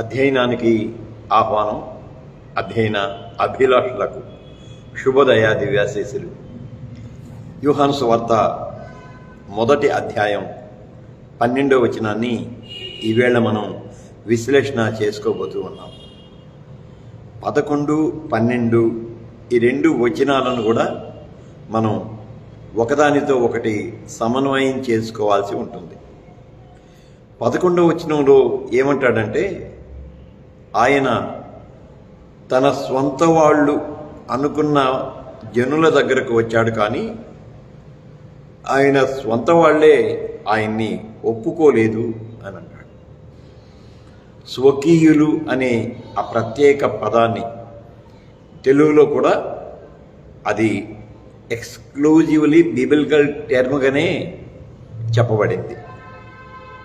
అధ్యయనానికి ఆహ్వానం అధ్యయన అభిలాషులకు శుభోదయ దివ్యాశీసులు యూహాన్స్ వార్త మొదటి అధ్యాయం పన్నెండో వచనాన్ని ఈవేళ మనం విశ్లేషణ చేసుకోబోతూ ఉన్నాం. పదకొండు పన్నెండు ఈ రెండు వచనాలను కూడా మనం ఒకదానితో ఒకటి సమన్వయం చేసుకోవాల్సి ఉంటుంది. పదకొండవ వచనంలో ఏమంటాడంటే ఆయన తన స్వంత వాళ్ళు అనుకున్న జనుల దగ్గరకు వచ్చాడు కానీ ఆయన స్వంత వాళ్ళే ఆయన్ని ఒప్పుకోలేదు అని అన్నాడు స్వకీయులు అనే ఆ ప్రత్యేక పదాన్ని తెలుగులో కూడా అది ఎక్స్క్లూజివ్లీ బిబిల్కల్ టర్మ్గానే చెప్పబడింది.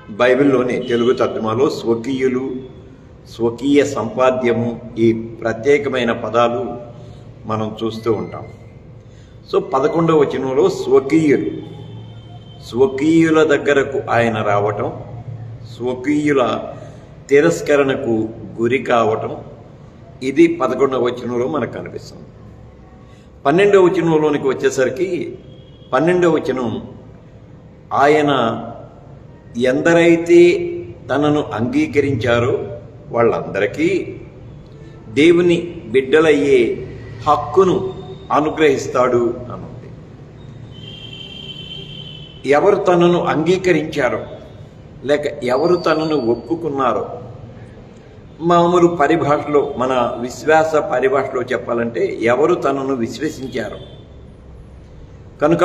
బైబిల్లోనే తెలుగు తర్జుమాలో స్వకీయులు స్వకీయ సంపాద్యము ఈ ప్రత్యేకమైన పదాలు మనం చూస్తూ ఉంటాం. సో పదకొండవ వచనంలో స్వకీయులు. స్వకీయుల దగ్గరకు ఆయన రావటం స్వకీయుల తిరస్కరణకు గురి కావటం ఇది పదకొండవ వచనంలో మనకు కనిపిస్తుంది. పన్నెండవ వచనంలోనికి వచ్చేసరికి పన్నెండవ వచనం ఆయన ఎందరైతే తనను అంగీకరించారో వాళ్ళందరికీ దేవుని బిడ్డలయ్యే హక్కును అనుగ్రహిస్తాడు అనుంది ఎవరు తనను అంగీకరించారో లేక ఎవరు తనను ఒప్పుకున్నారో మామూలు పరిభాషలో మన విశ్వాస పరిభాషలో చెప్పాలంటే ఎవరు తనను విశ్వసించారు. కనుక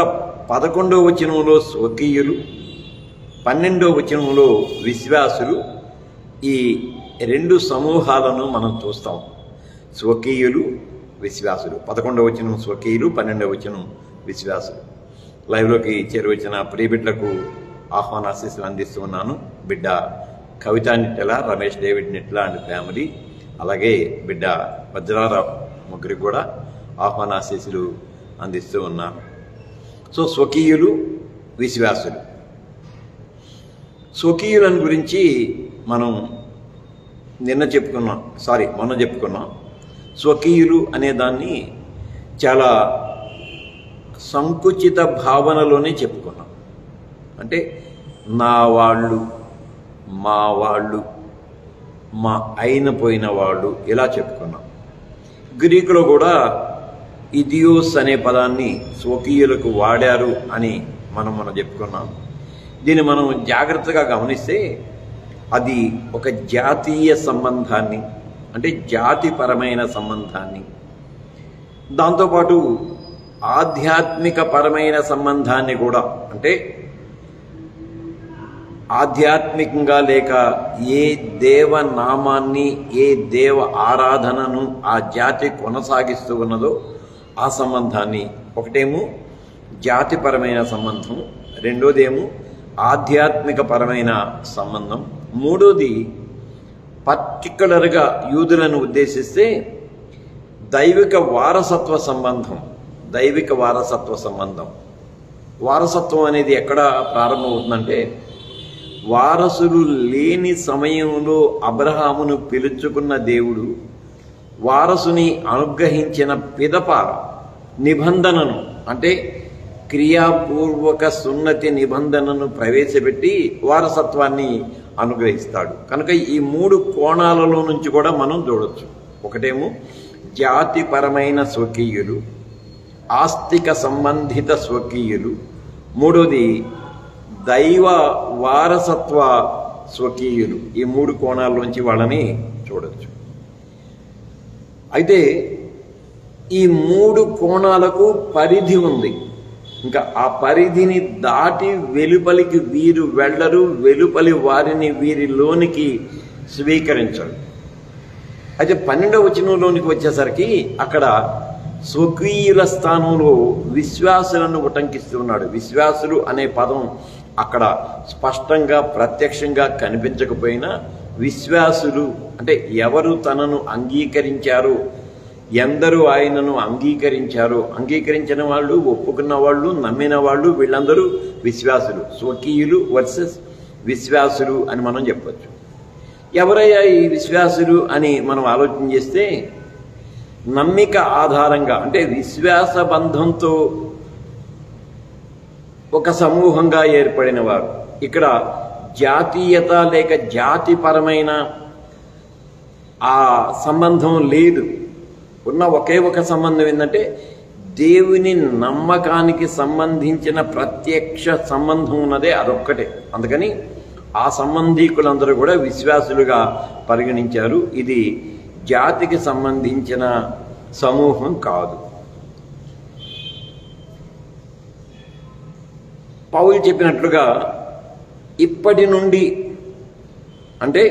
పదకొండవ వచనంలో స్వకీయులు పన్నెండవ వచనంలో విశ్వాసులు ఈ రెండు సమూహాలను మనం చూస్తాం. స్వకీయులు విశ్వాసులు. పదకొండవ వచనం స్వకీయులు పన్నెండవ వచనం విశ్వాసులు. లైవ్లోకి చేరువచ్చిన ప్రియబిడ్లకు ఆహ్వానాశీస్సులు అందిస్తూ ఉన్నాను. బిడ్డ Kavitha Nitla Ramesh David Nitla and family. అలాగే బిడ్డ వజ్రారావు ముగ్గురికి కూడా ఆహ్వానాశీస్సులు అందిస్తూ ఉన్నాను. సో స్వకీయులు విశ్వాసులు. స్వకీయులను గురించి మనం నిన్న చెప్పుకున్నాం సారీ మొన్న చెప్పుకున్నాం. స్వకీయులు అనే దాన్ని చాలా సంకుచిత భావనలోనే చెప్పుకున్నాం. అంటే నా వాళ్ళు మా వాళ్ళు మా అయిన పోయిన వాళ్ళు ఇలా చెప్పుకున్నాం. గ్రీకులో కూడా ఇదియోస్ అనే పదాన్ని స్వకీయులకు వాడారు అని మనం మనం చెప్పుకున్నాం. దీన్ని మనం జాగ్రత్తగా గమనిస్తే అది ఒక జాతీయ సంబంధాన్ని అంటే జాతిపరమైన సంబంధాన్ని. దాంతోపాటు ఆధ్యాత్మిక పరమైన సంబంధాన్ని కూడా అంటే ఆధ్యాత్మికంగా లేక ఏ దేవ నామాన్ని ఏ దేవ ఆరాధనను ఆ జాతి కొనసాగిస్తూ ఉన్నదో ఆ సంబంధాన్ని. ఒకటేమో జాతిపరమైన సంబంధం రెండోదేమో ఆధ్యాత్మిక పరమైన సంబంధం మూడోది పర్టికులర్గా యూదులను ఉద్దేశిస్తే దైవిక వారసత్వ సంబంధం దైవిక వారసత్వ సంబంధం. వారసత్వం అనేది ఎక్కడ ప్రారంభమవుతుందంటే వారసులు లేని సమయంలో అబ్రహామును పిలుచుకున్న దేవుడు వారసుని అనుగ్రహించిన పిదప నిబంధనను అంటే క్రియాపూర్వక సున్నతి నిబంధనను ప్రవేశపెట్టి వారసత్వాన్ని అనుగ్రహిస్తాడు. కనుక ఈ మూడు కోణాలలో నుంచి కూడా మనం చూడొచ్చు. ఒకటేమో జాతిపరమైన స్వకీయులు ఆస్తిక సంబంధిత స్వకీయులు. మూడోది దైవ వారసత్వ స్వకీయులు. ఈ మూడు కోణాల్లోంచి వాళ్ళని చూడొచ్చు. అయితే ఈ మూడు కోణాలకు పరిధి ఉంది. ఇంకా ఆ పరిధిని దాటి వెలుపలికి వీరు వెళ్ళరు వెలుపలి వారిని వీరిలోనికి స్వీకరించరు. అయితే పన్నెండవ వచనంలోనికి వచ్చేసరికి అక్కడ స్వకీయుల స్థానంలో విశ్వాసులను ఉటంకిస్తున్నాడు. విశ్వాసులు అనే పదం అక్కడ స్పష్టంగా ప్రత్యక్షంగా కనిపించకపోయినా విశ్వాసులు అంటే ఎవరు తనను అంగీకరించారు ఎందరూ ఆయనను అంగీకరించారో. అంగీకరించిన వాళ్ళు ఒప్పుకున్న వాళ్ళు నమ్మిన వాళ్ళు వీళ్ళందరూ విశ్వాసులు. స్వకీయులు వర్సెస్ విశ్వాసులు అని మనం చెప్పచ్చు. ఎవరయ్యా ఈ విశ్వాసులు అని మనం ఆలోచన చేస్తే నమ్మిక ఆధారంగా అంటే విశ్వాస బంధంతో ఒక సమూహంగా ఏర్పడిన వారు. ఇక్కడ జాతీయత లేక జాతిపరమైన ఆ సంబంధం లేదు. ఉన్న ఒకే ఒక సంబంధం ఏంటంటే దేవుని నమ్మకానికి సంబంధించిన ప్రత్యక్ష సంబంధం ఉన్నదే అదొక్కటే. అందుకని ఆ సంబంధీకులందరూ కూడా విశ్వాసులుగా పరిగణించారు. ఇది జాతికి సంబంధించిన సమూహం కాదు. పౌలు చెప్పినట్లుగా ఇప్పటి నుండి అంటే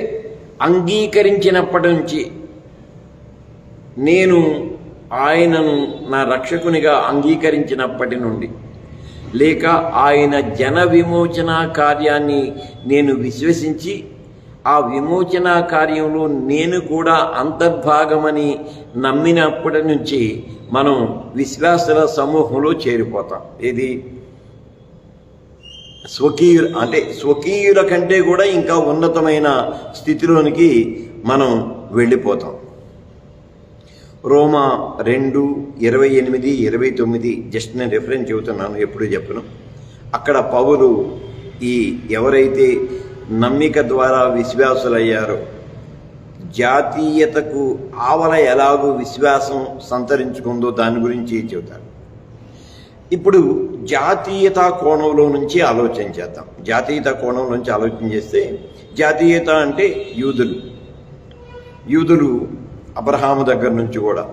అంగీకరించినప్పటి నుంచి నేను ఆయనను నా రక్షకునిగా అంగీకరించినప్పటి నుండి లేక ఆయన జన విమోచన కార్యాన్ని నేను విశ్వసించి ఆ విమోచన కార్యంలో నేను కూడా అంతర్భాగమని నమ్మినప్పటి నుంచి మనం విశ్వాసుల సమూహంలో చేరిపోతాం. ఇది స్వకీయులు అంటే స్వకీయుల కంటే కూడా ఇంకా ఉన్నతమైన స్థితిలోనికి మనం వెళ్ళిపోతాం. రోమా రెండు ఇరవై ఎనిమిది ఇరవై తొమ్మిది జస్ట్ నేను రిఫరెన్స్ చెబుతున్నాను ఎప్పుడూ చెప్పను. అక్కడ పౌలు ఈ ఎవరైతే నమ్మిక ద్వారా విశ్వాసులయ్యారో జాతీయతకు ఆవల ఎలాగూ విశ్వాసం సంతరించుకుందో దాని గురించి చెబుతారు. ఇప్పుడు జాతీయత కోణంలో నుంచి ఆలోచన చేద్దాం. జాతీయత కోణం నుంచి ఆలోచన చేస్తే జాతీయత అంటే యూదులు. యూదులు అబ్రహాము దగ్గర నుంచి కూడా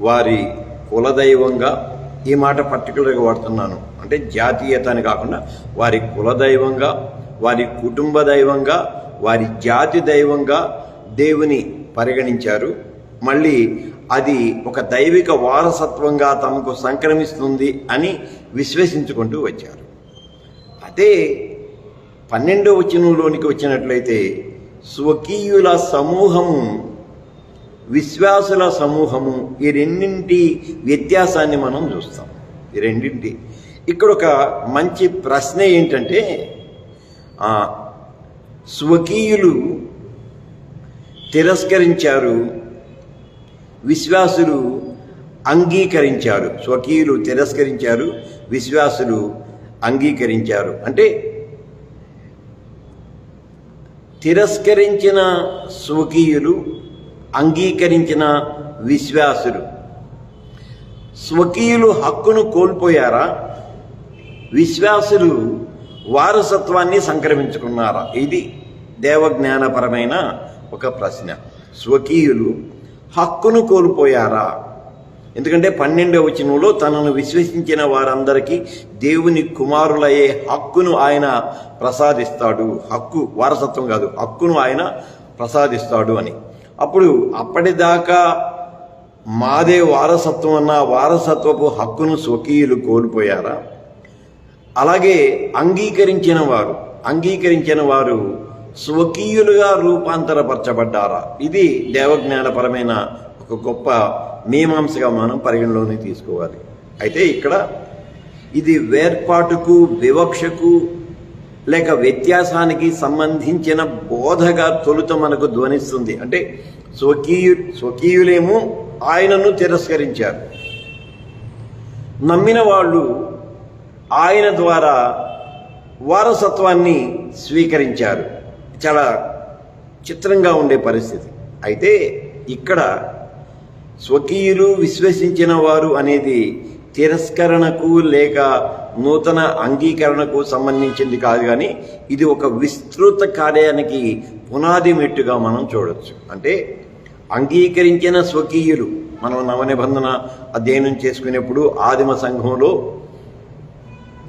వారి కులదైవంగా ఈ మాట పర్టికులర్గా వాడుతున్నాను. అంటే జాతీయత అని కాకుండా వారి కులదైవంగా వారి కుటుంబ దైవంగా వారి జాతి దైవంగా దేవుని పరిగణించారు. మళ్ళీ అది ఒక దైవిక వారసత్వంగా తమకు సంక్రమిస్తుంది అని విశ్వసించుకుంటూ వచ్చారు. అదే పన్నెండో వచనంలోనికి వచ్చినట్లయితే స్వకీయుల సమూహము విశ్వాసుల సమూహము ఈ రెండింటి వ్యత్యాసాన్ని మనం చూస్తాం. ఈ రెండింటి. ఇక్కడ ఒక మంచి ప్రశ్న ఏంటంటే స్వకీయులు తిరస్కరించారు విశ్వాసులు అంగీకరించారు. స్వకీయులు తిరస్కరించారు విశ్వాసులు అంగీకరించారు. అంటే తిరస్కరించిన స్వకీయులు అంగీకరించిన విశ్వాసులు. స్వకీయులు హక్కును కోల్పోయారా? విశ్వాసులు వారసత్వాన్ని సంక్రమించుకున్నారా? ఇది దేవజ్ఞానపరమైన ఒక ప్రశ్న. స్వకీయులు హక్కును కోల్పోయారా? ఎందుకంటే పన్నెండవ వచనంలో తనను విశ్వసించిన వారందరికీ దేవుని కుమారులయ్యే హక్కును ఆయన ప్రసాదిస్తాడు. హక్కు వారసత్వం కాదు హక్కును ఆయన ప్రసాదిస్తాడు అని. అప్పుడు అప్పటిదాకా మాదే వారసత్వం అన్న వారసత్వపు హక్కును స్వకీయులు కోల్పోయారా? అలాగే అంగీకరించిన వారు అంగీకరించిన వారు స్వకీయులుగా రూపాంతరపరచబడ్డారా? ఇది దేవజ్ఞానపరమైన ఒక గొప్ప మీమాంసగా మనం పరిగణలోకి తీసుకోవాలి. అయితే ఇక్కడ ఇది వేర్పాటుకు వివక్షకు లేక వ్యత్యాసానికి సంబంధించిన బోధగా తొలుత మనకు ధ్వనిస్తుంది. అంటే స్వకీయు స్వకీయులేమో ఆయనను తిరస్కరించారు. నమ్మిన వాళ్ళు ఆయన ద్వారా వారసత్వాన్ని స్వీకరించారు. చాలా చిత్రంగా ఉండే పరిస్థితి. అయితే ఇక్కడ స్వకీయులు విశ్వసించిన వారు అనేది తిరస్కరణకు లేక నూతన అంగీకరణకు సంబంధించింది కాదు కానీ ఇది ఒక విస్తృత కార్యానికి పునాది మెట్టుగా మనం చూడొచ్చు. అంటే అంగీకరించిన స్వకీయులు మనం నవనిబంధన అధ్యయనం చేసుకునేప్పుడు ఆదిమ సంఘంలో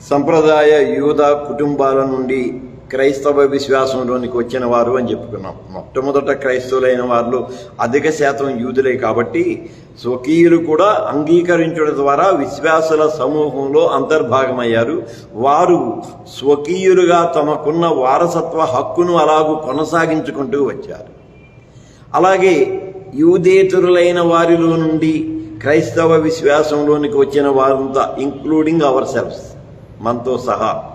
సంప్రదాయ యూద కుటుంబాల నుండి క్రైస్తవ విశ్వాసంలోనికి వచ్చిన వారు అని చెప్పుకున్నాం. మొట్టమొదట క్రైస్తవులైన వారిలో అధిక శాతం యూదులే కాబట్టి స్వకీయులు కూడా అంగీకరించడం ద్వారా విశ్వాసుల సమూహంలో అంతర్భాగమయ్యారు. వారు స్వకీయులుగా తమకున్న వారసత్వ హక్కును అలాగూ కొనసాగించుకుంటూ వచ్చారు. అలాగే యూదేతరులైన వారిలో నుండి క్రైస్తవ విశ్వాసంలోనికి వచ్చిన వారంతా ఇంక్లూడింగ్ అవర్ సెల్ఫ్స్ మనతో సహా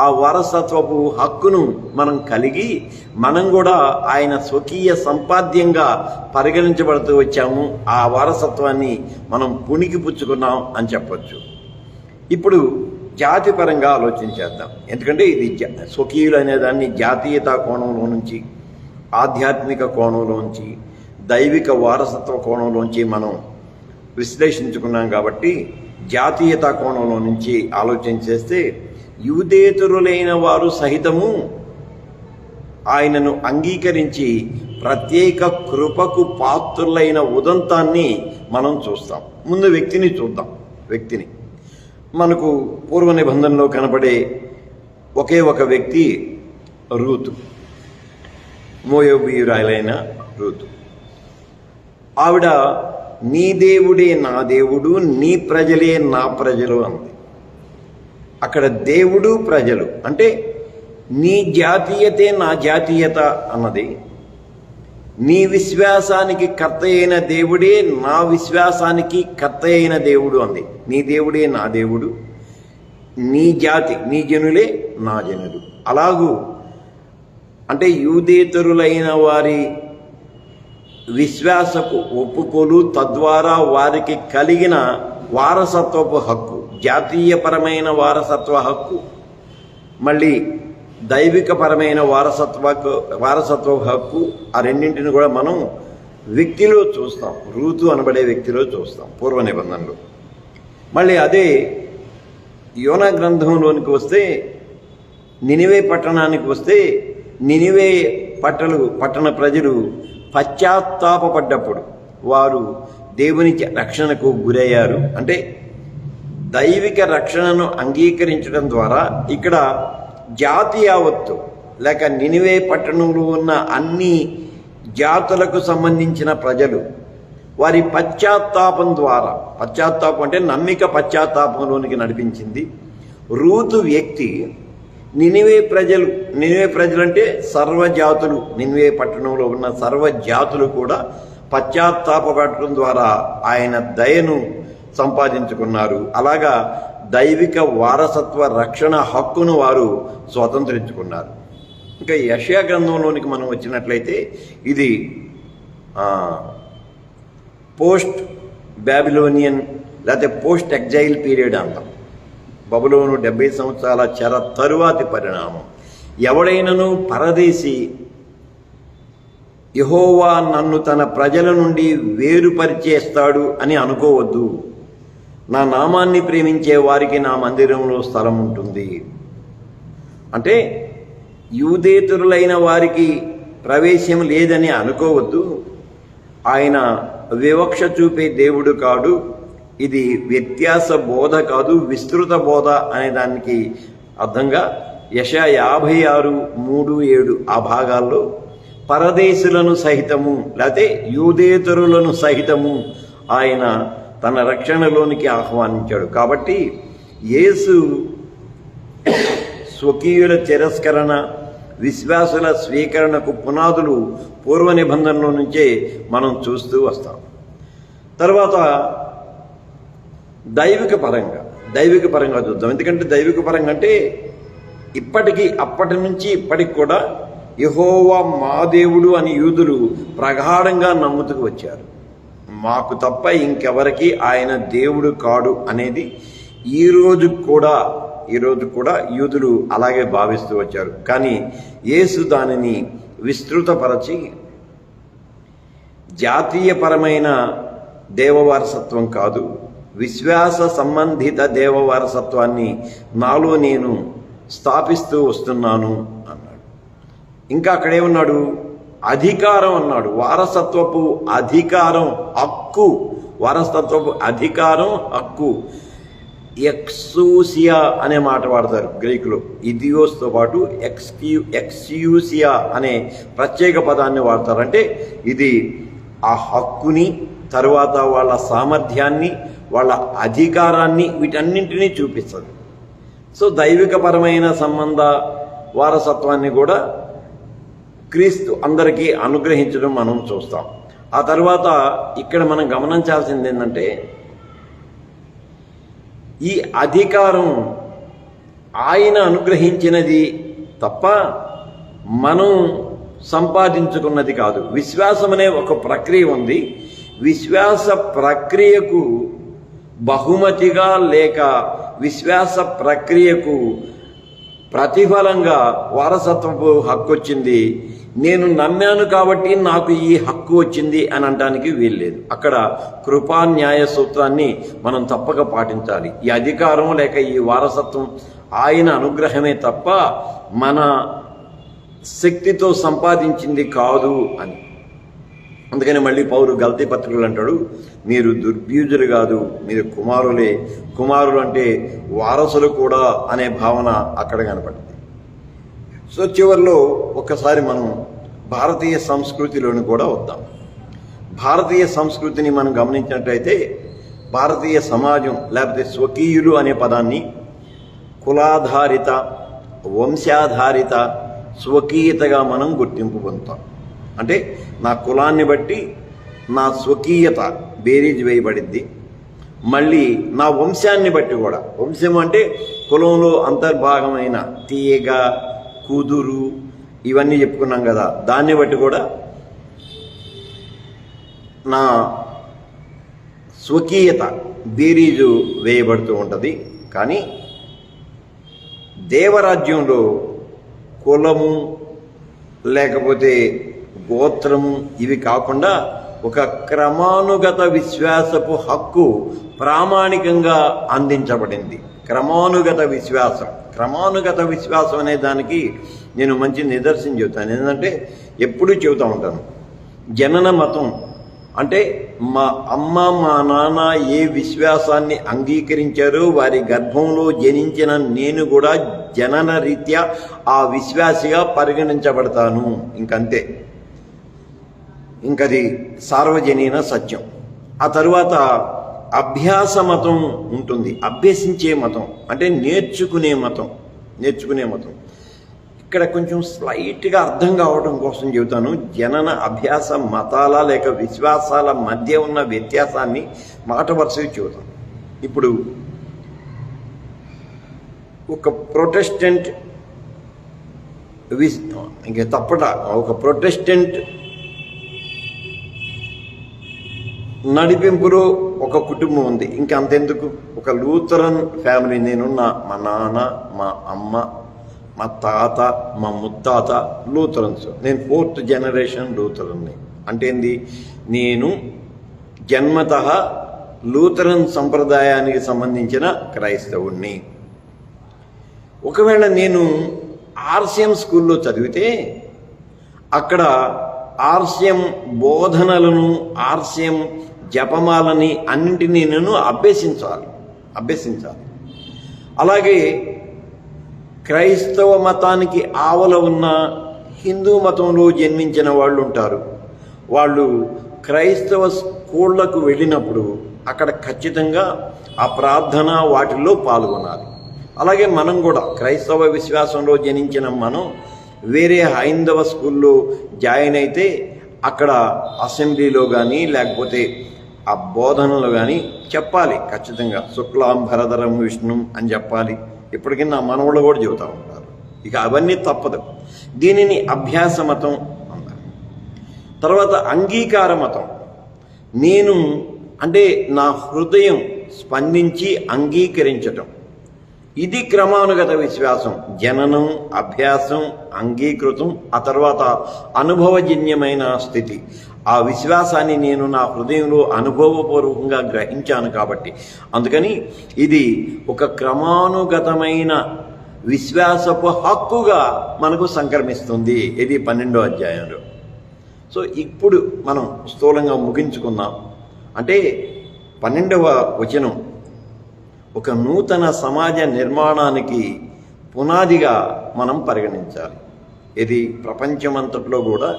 ఆ వారసత్వపు హక్కును మనం కలిగి మనం కూడా ఆయన స్వకీయ సంపాద్యంగా పరిగణించబడుతూ వచ్చాము. ఆ వారసత్వాన్ని మనం పుణికి పుచ్చుకున్నాం అని చెప్పొచ్చు. ఇప్పుడు జాతి పరంగా ఆలోచించేద్దాం ఎందుకంటే ఇది స్వకీయులు అనేదాన్ని జాతీయత జాతీయతా కోణంలో నుంచి ఆధ్యాత్మిక కోణంలోంచి దైవిక వారసత్వ కోణంలోంచి మనం విశ్లేషించుకున్నాం కాబట్టి జాతీయత కోణంలో నుంచి ఆలోచన చేస్తే యూదేతరులైన వారు సహితము ఆయనను అంగీకరించి ప్రత్యేక కృపకు పాత్రులైన ఉదంతాన్ని మనం చూస్తాం. ముందు వ్యక్తిని చూద్దాం. వ్యక్తిని. మనకు పూర్వ నిబంధనలో కనబడే ఒకే ఒక వ్యక్తి రూతు. మోయోబీయురాలైన రూతు. ఆవిడ నీ దేవుడే నా దేవుడు నీ ప్రజలే నా ప్రజలు అంది. అక్కడ దేవుడు ప్రజలు. అంటే నీ జాతీయతే నా జాతీయత అన్నది. నీ విశ్వాసానికి కర్త అయిన దేవుడే నా విశ్వాసానికి కర్త అయిన దేవుడు అంది. నీ దేవుడే నా దేవుడు. నీ జాతి నీ జనులే నా జనులు. అలాగూ అంటే యూదేతరులైన వారి విశ్వాసపు ఒప్పుకోలు తద్వారా వారికి కలిగిన వారసత్వపు హక్కు. జాతీయపరమైన వారసత్వ హక్కు మళ్ళీ దైవికపరమైన వారసత్వ వారసత్వ హక్కు ఆ రెండింటిని కూడా మనం వ్యక్తిలో చూస్తాం. ఋతు అనబడే వ్యక్తిలో చూస్తాం పూర్వ నిబంధనలు. మళ్ళీ అదే యోనా గ్రంథంలోనికి వస్తే నినివే పట్టణానికి వస్తే నినివే పట్టలు పట్టణ ప్రజలు పశ్చాత్తాపడ్డప్పుడు వారు దేవుని రక్షణకు గురయ్యారు. అంటే దైవిక రక్షణను అంగీకరించడం ద్వారా ఇక్కడ జాతి యావత్తు లేక నినివే పట్టణంలో ఉన్న అన్ని జాతులకు సంబంధించిన ప్రజలు వారి పశ్చాత్తాపం ద్వారా పశ్చాత్తాపం అంటే నమ్మిక పశ్చాత్తాపంలోనికి నడిపించింది. రూతు వ్యక్తి నినివే ప్రజలు నినివే ప్రజలు అంటే సర్వజాతులు నినివే పట్టణంలో ఉన్న సర్వజాతులు కూడా పశ్చాత్తాపడటం ద్వారా ఆయన దయను సంపాదించుకున్నారు. అలాగా దైవిక వారసత్వ రక్షణ హక్కును వారు స్వతంత్రించుకున్నారు. ఇంకా యషయా గ్రంథంలోనికి మనం వచ్చినట్లయితే ఇది పోస్ట్ బ్యాబిలోనియన్ లేకపోతే పోస్ట్ ఎగ్జైల్ పీరియడ్ అంటాం. బబులోను డెబ్బై సంవత్సరాల చెర తరువాతి పరిణామం. ఎవడైనను పరదేశి యహోవా నన్ను తన ప్రజల నుండి వేరుపరిచేస్తాడు అని అనుకోవద్దు. నా నామాన్ని ప్రేమించే వారికి నా మందిరంలో స్థలం ఉంటుంది. అంటే యూదేతరులైన వారికి ప్రవేశం లేదని అనుకోవద్దు. ఆయన వివక్ష చూపే దేవుడు కాడు. ఇది వ్యత్యాస బోధ కాదు విస్తృత బోధ అనే దానికి అర్థంగా యశ యాభై ఆరు మూడు ఏడు ఆ భాగాల్లో పరదేశులను సహితము లేకపోతే యూదేతరులను సహితము ఆయన తన రక్షణలోనికి ఆహ్వానించాడు. కాబట్టి యేసు స్వకీయుల తిరస్కరణ విశ్వాసుల స్వీకరణకు పునాదులు పూర్వ నిబంధనల నుంచే మనం చూస్తూ వస్తాం. తర్వాత దైవిక పరంగా దైవిక పరంగా చూద్దాం. ఎందుకంటే దైవిక పరంగా అంటే ఇప్పటికీ అప్పటి నుంచి ఇప్పటికి కూడా యహోవా మా దేవుడు అని యూదులు ప్రగాఢంగా నమ్ముతూ వచ్చారు. మాకు తప్ప ఇంకెవరికి ఆయన దేవుడు కాడు అనేది ఈ రోజు కూడా ఈరోజు కూడా యూదులు అలాగే భావిస్తూ వచ్చారు. కానీ యేసు దానిని విస్తృతపరచి జాతీయపరమైన దేవవారసత్వం కాదు విశ్వాస సంబంధిత దేవవారసత్వాన్ని నాలో నేను స్థాపిస్తూ వస్తున్నాను అన్నాడు. ఇంకా అక్కడేమన్నాడు అధికారం అన్నాడు. వారసత్వపు అధికారం హక్కు. వారసత్వపు అధికారం హక్కు. ఎక్సూసియా అనే మాట వాడతారు గ్రీకులో. ఇదియోస్తో పాటు ఎక్స్క్యూ ఎక్స్యూసియా అనే ప్రత్యేక పదాన్ని వాడతారు అంటే ఇది ఆ హక్కుని తరువాత వాళ్ళ సామర్థ్యాన్ని వాళ్ళ అధికారాన్ని వీటన్నింటినీ చూపిస్తుంది. సో దైవికపరమైన సంబంధ వారసత్వాన్ని కూడా క్రీస్తు అందరికీ అనుగ్రహించడం మనం చూస్తాం. ఆ తర్వాత ఇక్కడ మనం గమనించాల్సింది ఏంటంటే ఈ అధికారం ఆయన అనుగ్రహించినది తప్ప మనం సంపాదించుకున్నది కాదు. విశ్వాసం అనే ఒక ప్రక్రియ ఉంది. విశ్వాస ప్రక్రియకు బహుమతిగా లేక విశ్వాస ప్రక్రియకు ప్రతిఫలంగా వారసత్వపు హక్కు వచ్చింది నేను నమ్మాను కాబట్టి నాకు ఈ హక్కు వచ్చింది అని అనడానికి వీల్లేదు. అక్కడ కృపా న్యాయ సూత్రాన్ని మనం తప్పక పాటించాలి. ఈ అధికారం లేక ఈ వారసత్వం ఆయన అనుగ్రహమే తప్ప మన శక్తితో సంపాదించింది కాదు అని. అందుకని మళ్ళీ పౌరు గల్తీ పత్రికలు అంటాడు మీరు దుర్భ్యూజులు కాదు మీరు కుమారులే. కుమారులు అంటే వారసులు కూడా అనే భావన అక్కడ కనపడింది. సో చివరిలో ఒక్కసారి మనం భారతీయ సంస్కృతిలోని కూడా వద్దాం. భారతీయ సంస్కృతిని మనం గమనించినట్టయితే భారతీయ సమాజం లేకపోతే స్వకీయులు అనే పదాన్ని కులాధారిత వంశాధారిత స్వకీయతగా మనం గుర్తింపు పొందుతాం. అంటే నా కులాన్ని బట్టి నా స్వకీయత బేరీజ్ వేయబడిద్ది. మళ్ళీ నా వంశాన్ని బట్టి కూడా. వంశం అంటే కులంలో అంతర్భాగమైన తీయగ కూతురు ఇవన్నీ చెప్పుకున్నాం కదా. దాన్ని బట్టి కూడా నా స్వకీయత బేరీజు వేయబడుతూ ఉంటుంది. కానీ దేవరాజ్యంలో కులము లేకపోతే గోత్రము ఇవి కాకుండా ఒక క్రమానుగత విశ్వాసపు హక్కు ప్రామాణికంగా అందించబడింది. క్రమానుగత విశ్వాసం. క్రమానుగత విశ్వాసం అనే దానికి నేను మంచి నిదర్శనం చెబుతాను. ఏంటంటే ఎప్పుడూ చెబుతూ ఉంటాను. జనన మతం అంటే మా అమ్మ మా నాన్న ఏ విశ్వాసాన్ని అంగీకరించారో వారి గర్భంలో జనించిన నేను కూడా జనన రీత్యా ఆ విశ్వాసిగా పరిగణించబడతాను. ఇంకంతే. ఇంకది సార్వజనీన సత్యం. ఆ తరువాత అభ్యాస మతం ఉంటుంది. అభ్యసించే మతం. అంటే నేర్చుకునే మతం. నేర్చుకునే మతం. ఇక్కడ కొంచెం స్లైట్గా అర్థం కావడం కోసం చెబుతాను. జనన అభ్యాస మతాల లేక విశ్వాసాల మధ్య ఉన్న వ్యత్యాసాన్ని మాట వరుసగా చెబుతాం ఇప్పుడు ఒక ప్రొటెస్టెంట్ విస్ ఇంకా తప్పట ఒక ప్రొటెస్టెంట్ నడిపింపులో ఒక కుటుంబం ఉంది. ఇంకా అంతెందుకు ఒక లూథరన్ ఫ్యామిలీ నేనున్న. మా నాన్న మా అమ్మ మా తాత మా ముత్తాత లూథరన్స్. నేను ఫోర్త్ జనరేషన్ లూథరన్ని. అంటే ఏంది నేను జన్మత లూథరన్ సంప్రదాయానికి సంబంధించిన క్రైస్తవుణ్ణి. ఒకవేళ నేను ఆర్సిఎం స్కూల్లో చదివితే అక్కడ ఆర్స్యం బోధనలను ఆర్స్యం జపమాలని అన్నింటినీ నేను అభ్యసించాలి అభ్యసించాలి. అలాగే క్రైస్తవ మతానికి ఆవల ఉన్న హిందూ మతంలో జన్మించిన వాళ్ళు ఉంటారు వాళ్ళు క్రైస్తవ స్కూళ్ళకు వెళ్ళినప్పుడు అక్కడ ఖచ్చితంగా ఆ ప్రార్థన వాటిల్లో పాల్గొనాలి. అలాగే మనం కూడా క్రైస్తవ విశ్వాసంలో జనించిన మనం వేరే హైందవ స్కూల్లో జాయిన్ అయితే అక్కడ అసెంబ్లీలో కానీ లేకపోతే ఆ బోధనలో కానీ చెప్పాలి ఖచ్చితంగా. శుక్లాం భరధరం విష్ణు అని చెప్పాలి. ఇప్పటికీ నా మనవళ్ళు కూడా చెబుతూ ఉంటారు. ఇక అవన్నీ తప్పదు. దీనిని అభ్యాస మతం అన్నారు తర్వాత అంగీకార మతం. నేను అంటే నా హృదయం స్పందించి అంగీకరించటం. ఇది క్రమానుగత విశ్వాసం. జననం అభ్యాసం అంగీకృతం ఆ తర్వాత అనుభవజన్యమైన స్థితి. ఆ విశ్వాసాన్ని నేను నా హృదయంలో అనుభవపూర్వకంగా గ్రహించాను కాబట్టి. అందుకని ఇది ఒక క్రమానుగతమైన విశ్వాసపు హక్కుగా మనకు సంక్రమిస్తుంది. ఇది పన్నెండో అధ్యాయంలో. సో ఇప్పుడు మనం స్థూలంగా ముగించుకుందాం. అంటే పన్నెండవ వచనం. ఒక నూతన సమాజ నిర్మాణానికి పునాదిగా మనం పరిగణించాలి. ఇది ప్రపంచమంతట్లో కూడా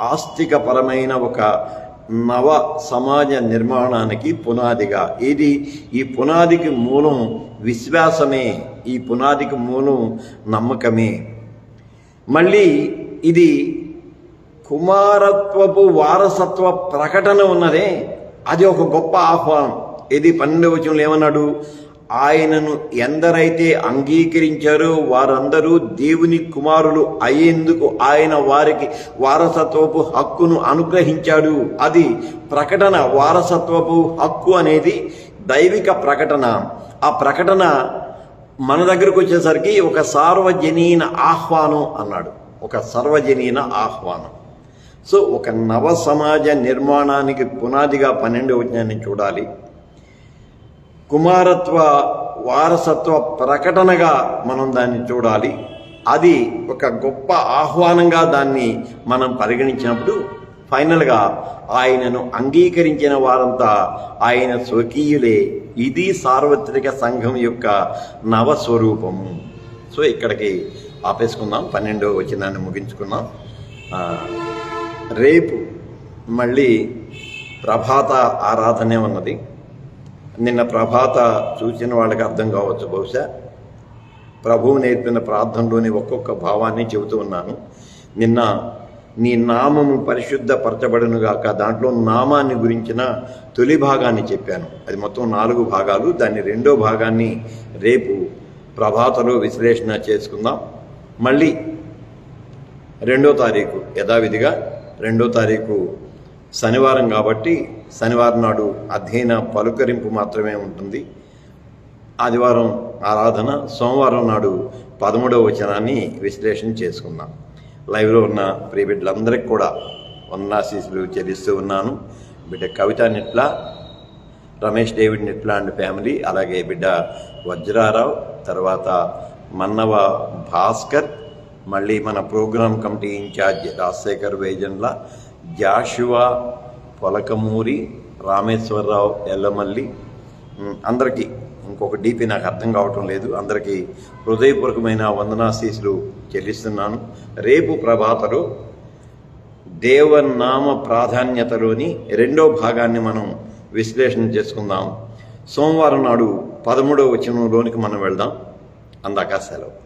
ఆస్తికపరమైన ఒక నవ సమాజ నిర్మాణానికి పునాదిగా. ఇది ఈ పునాదికి మూలం విశ్వాసమే. ఈ పునాదికి మూలం నమ్మకమే. మళ్ళీ ఇది కుమారత్వపు వారసత్వ ప్రకటన ఉన్నదే. అది ఒక గొప్ప ఆహ్వానం. ఇది పన్నెండవ వచనంలో ఏమన్నాడు? ఆయనను ఎందరైతే అంగీకరించారో వారందరూ దేవుని కుమారులు అయ్యేందుకు ఆయన వారికి వారసత్వపు హక్కును అనుగ్రహించాడు. అది ప్రకటన వారసత్వపు హక్కు అనేది దైవిక ప్రకటన. ఆ ప్రకటన మన దగ్గరకు వచ్చేసరికి ఒక సార్వజనీన ఆహ్వానం అన్నాడు. ఒక సర్వజనీన ఆహ్వానం. సో ఒక నవ సమాజ నిర్మాణానికి పునాదిగా పన్నెండు వచనాన్ని చూడాలి. కుమారత్వ వారసత్వ ప్రకటనగా మనం దాన్ని చూడాలి. అది ఒక గొప్ప ఆహ్వానంగా దాన్ని మనం పరిగణించినప్పుడు ఫైనల్గా ఆయనను అంగీకరించిన వారంతా ఆయన స్వకీయులే. ఇది సార్వత్రిక సంఘం యొక్క నవస్వరూపము సో ఇక్కడికి ఆపేసుకుందాం. పన్నెండో వచ్చిందాన్ని ముగించుకుందాం. రేపు మళ్ళీ ప్రభాత ఆరాధనే ఉన్నది. నిన్న ప్రభాత చూసిన వాళ్ళకి అర్థం కావచ్చు బహుశా. ప్రభువు నేర్పిన ప్రార్థనలోని ఒక్కొక్క భావాన్ని చెబుతూ ఉన్నాను. నిన్న నీ నామము పరిశుద్ధపరచబడునుగాక దాంట్లో నామాన్ని గురించిన తొలి భాగాన్ని చెప్పాను. అది మొత్తం నాలుగు భాగాలు. దాన్ని రెండో భాగాన్ని రేపు ప్రభాతలో విశ్లేషణ చేసుకుందాం. మళ్ళీ రెండో తారీఖు యథావిధిగా రెండో తారీఖు శనివారం కాబట్టి శనివారం నాడు అధ్యయన పలుకరింపు మాత్రమే ఉంటుంది. ఆదివారం ఆరాధన సోమవారం నాడు పదమూడవ వచనాన్ని విశ్లేషణ చేసుకుందాం. లైవ్లో ఉన్న ప్రియబిడ్డలందరికీ కూడా వందనాశీసులు చెల్లిస్తూ ఉన్నాను. బిడ్డ Kavitha Nitla Ramesh David Nitla and family అలాగే బిడ్డ వజ్రారావు తర్వాత మన్నవ భాస్కర్ మళ్ళీ మన programme committee incharge Rajasekhar Vejanla Joshua Polakamuri Rameswararao Ellamalli అందరికీ ఇంకొక డీపీ నాకు అర్థం కావటం లేదు. అందరికీ హృదయపూర్వకమైన వందనాశీసులు చెల్లిస్తున్నాను. రేపు ప్రభాతలో దేవనామ ప్రాధాన్యతలోని రెండో భాగాన్ని మనం విశ్లేషణ చేసుకుందాం. సోమవారం నాడు పదమూడవ వచనంలోనికి మనం వెళ్దాం. అందాక సెలవు.